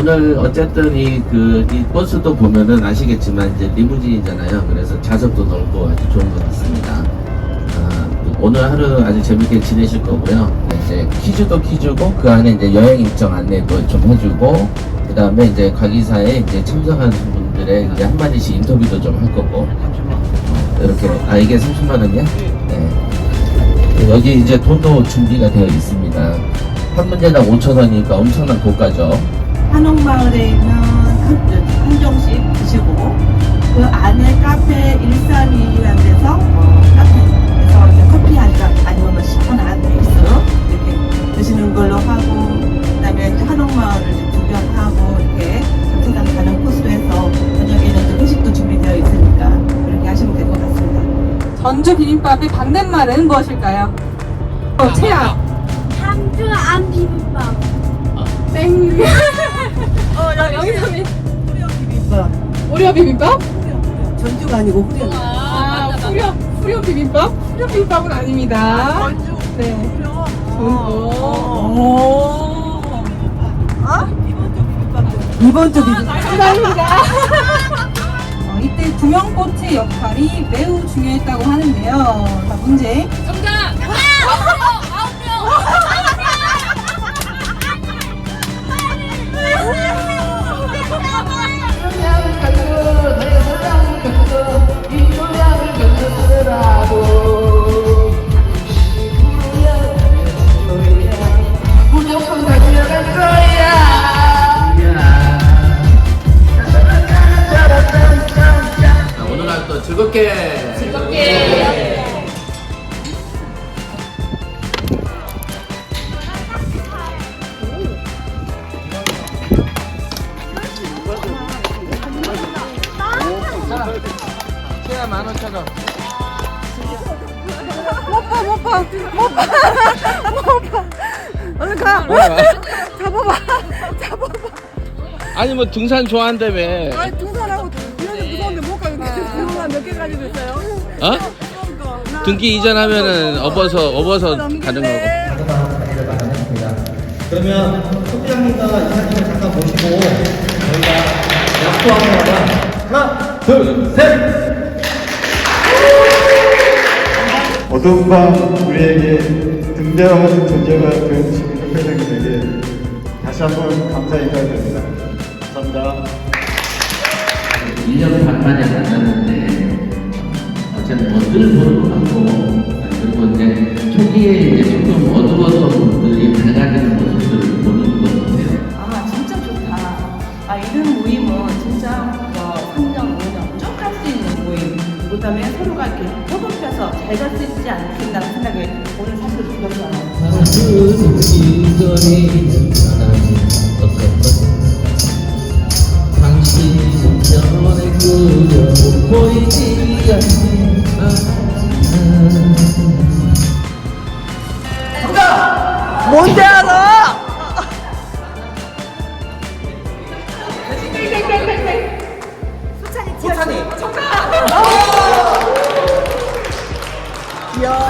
오늘 어쨌든 이 그 이 버스도 보면은 아시겠지만 이제 리무진이잖아요. 그래서 좌석도 넓고 아주 좋은 것 같습니다. 아, 오늘 하루 아주 재밌게 지내실 거고요. 이제 퀴즈도 퀴즈고 그 안에 이제 여행 일정 안내도 좀 해주고 그 다음에 이제 과기사에 이제 참석하는 분들의 이제 한 마디씩 인터뷰도 좀 할 거고 어, 이렇게 아 이게 30만 원이야? 네. 여기 이제 돈도 준비가 되어 있습니다. 한 문제당 5천 원이니까 엄청난 고가죠. 한옥마을에 있는 한, 한정식 드시고 그 안에 카페 132라는 데서 어, 카페에서 이제 커피 한잔 아니면 시원한 믹스 이렇게 드시는 걸로 하고 그다음에 이제 한옥마을을 좀 구경하고 이렇게 전체상 가는 코스로 해서 저녁에는 좀 회식도 준비되어 있으니까 그렇게 하시면 될 것 같습니다. 전주 비빔밥의 반대말은 무엇일까요? 어, 채야. 삼주 안 비빔밥. 비빔밥. 오리오 비빔밥? 전주가 아니고 후려. 아, 후려, 후려 비빔밥? 후려 비빔밥은 아닙니다. 전주. 네. 후려. 오. 이번 주 비빔밥. 감사합니다. 어, 이때 구명꽃의 역할이 매우 중요했다고 하는데요. 자, 문제. 자, 즐겁게 즐겁게 채야 만 오천 원. 못봐, 못봐, 못봐, 못봐. 어느 가? 잡아봐, 잡아봐. 아니 뭐 등산 좋아한다며. 아니, 몇개 가지고 있어요? 어? 등기 이전하면은 업어서 업어서 가는 거고. 그러면 소장님과 이사님을 잠깐 모시고 저희가 약속 한번 하나, 둘, 셋! 어두운 밤 우리에게 등대와같은 존재가 되어주신 협회장님에게 다시 한번 감사 인사드립니다. 감사합니다. 1년 반 만에 만났 그다음에 서로가 이렇게 협업해서 잘 될 수 있지 않겠다는 생각에 오늘 사실 들었잖아요. 뭔데 알아? 소찬이 소찬이 정답! Gracias.